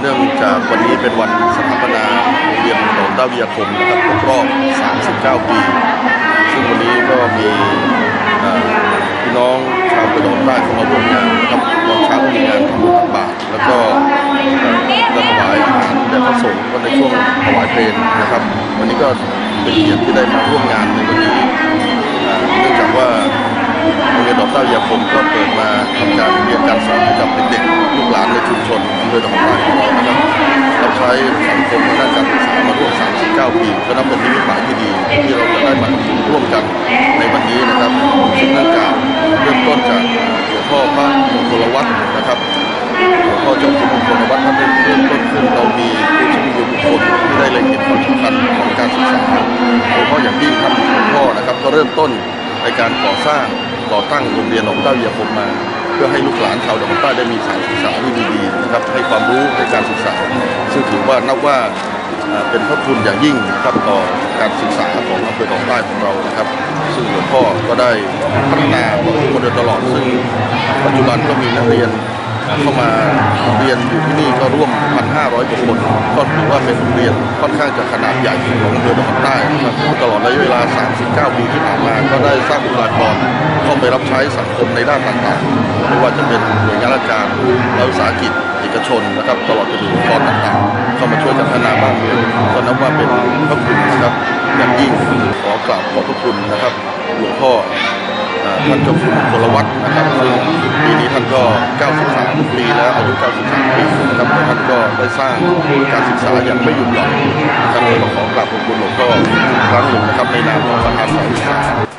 เนื่องจากวันนี้เป็นวันสถาปนาโรงเรียนโหนต้าวิทยาคมนะครับครบรอบ 39 ปี ซึ่งวันนี้ก็มีพี่น้องชาวกระโดดใต้เข้ามาร่วมงานนะครับตอนเช้าก็มีงานทำบุญตักบาตรแล้วก็จะถวายอาหารแด่พระสงฆ์ก็ในช่วงถวายเพลงนะครับ วันนี้ก็เป็นเกียรติที่ได้มาร่วมงานในวันนี้เอ่อเนื่องจากว่าโรงเรียนดอกเต้ายาคมก็เปิดมาทำการ รับใช้สังคมทาด้านการศึกษามาร่วม 39 ปีก็นับเป็นนิมิตหมายที่ดี ที่เราจะได้มาร่วมกันในวันนี้นะครับซึ่งเนื่องจากเริ่มต้นจากหลวงพ่อพระมงคลวัฒน์นะครับหลวงพ่อเจ้าคุณมงคลวัฒน์ท่านได้เริ่มต้นขึ้นเรามีผู้ที่มีบุคคลที่ได้เล็งเห็นความสำคัญของการศึกษาโดยเฉพาะอย่างยิ่งท่านหลวงพ่อนะครับก็เริ่มต้นในการก่อสร้างก่อตั้งโรงเรียนหนองเต้าเยียคมมา เพื่อให้ลูกหลานชาวดอกใต้ได้มีสารศึกษาที่ดีๆนะครับให้ความรู้ในการศึกษา ซึ่งถือว่านับว่าเป็นพระคุณอย่างยิ่งนะครับต่อการศึกษาของอำเภอดอกใต้ของเรานะครับ ซึ่งหลวงพ่อก็ได้พัฒนาต่อสู้มาโดยตลอดซึ่งปัจจุบันก็มีนักเรียนเข้ามาเรียนอยู่ที่นี่ก็ร่วม 1,500กว่าคนก็ถือว่าเป็นโรงเรียนค่อนข้างจะขนาดใหญ่ของอำเภอดอกใต้นะครับตลอดระยะเวลา 39 ปีที่ผ่านมา ก็ได้สร้างบุคลากรเข้าไปรับใช้สังคมในด้านต่างๆ ไม่ว่าจะเป็นหน่วยงานราชการรัฐวิสาหกิจเอกชนนะครับตลอดจนถึงองค์กรต่างๆ เข้ามาช่วยกันพัฒนาบ้านเมืองก็นับว่าเป็นพระคุณนะครับอย่างยิ่งขอกราบขอบพระคุณนะครับหลวงพ่อท่านเจ้าคุณพลวัตนะครับซึ่งปีนี้ท่านก็ 93 ปีแล้วอายุ 93 ปีนะครับท่านก็ได้สร้างการศึกษาอย่างไม่หยุดหย่อนนะครับก็ขอกราบขอบคุณหลวงพ่อครั้งหนึ่งนะครับในนามของประธานสายศึกษา